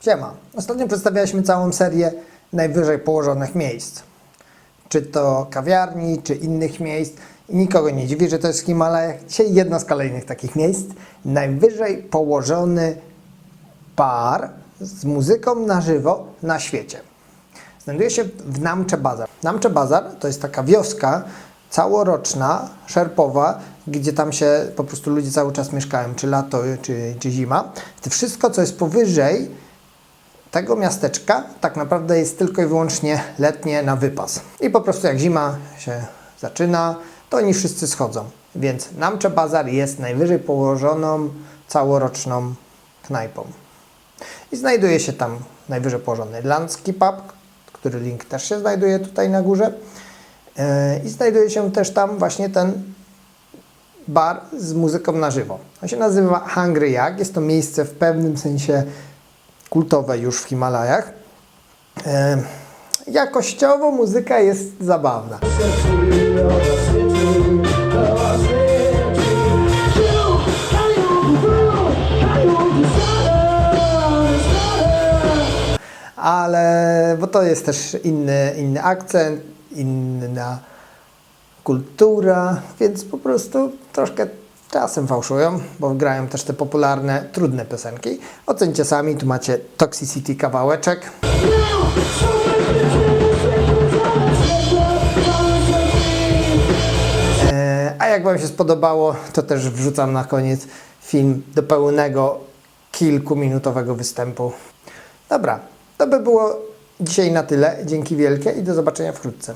Siema. Ostatnio przedstawialiśmy całą serię najwyżej położonych miejsc. Czy to kawiarni, czy innych miejsc. I nikogo nie dziwi, że to jest w Himalajach. Dzisiaj jedno z kolejnych takich miejsc. Najwyżej położony bar z muzyką na żywo na świecie. Znajduje się w Namche Bazar. Namche Bazar to jest taka wioska całoroczna, szerpowa, gdzie tam się po prostu ludzie cały czas mieszkają, czy lato, czy, czy zima. To wszystko, co jest powyżej tego miasteczka, tak naprawdę jest tylko i wyłącznie letnie na wypas. I po prostu jak zima się zaczyna, to oni wszyscy schodzą. Więc Namche Bazar jest najwyżej położoną całoroczną knajpą. I znajduje się tam najwyżej położony Landzki Pub, który link też się znajduje tutaj na górze. Yy, I znajduje się też tam właśnie ten bar z muzyką na żywo. On się nazywa Hungry Jak. Jest to miejsce w pewnym sensie kultowe już w Himalajach. Yy, Jakościowo muzyka jest zabawna. ale bo to jest też inny, inny akcent, inna kultura, więc po prostu troszkę czasem fałszują, bo grają też te popularne, trudne piosenki. Ocencie sami, tu macie Toxicity kawałeczek. E, A jak Wam się spodobało, to też wrzucam na koniec film do pełnego kilkuminutowego występu. Dobra, to by było dzisiaj na tyle. Dzięki wielkie i do zobaczenia wkrótce.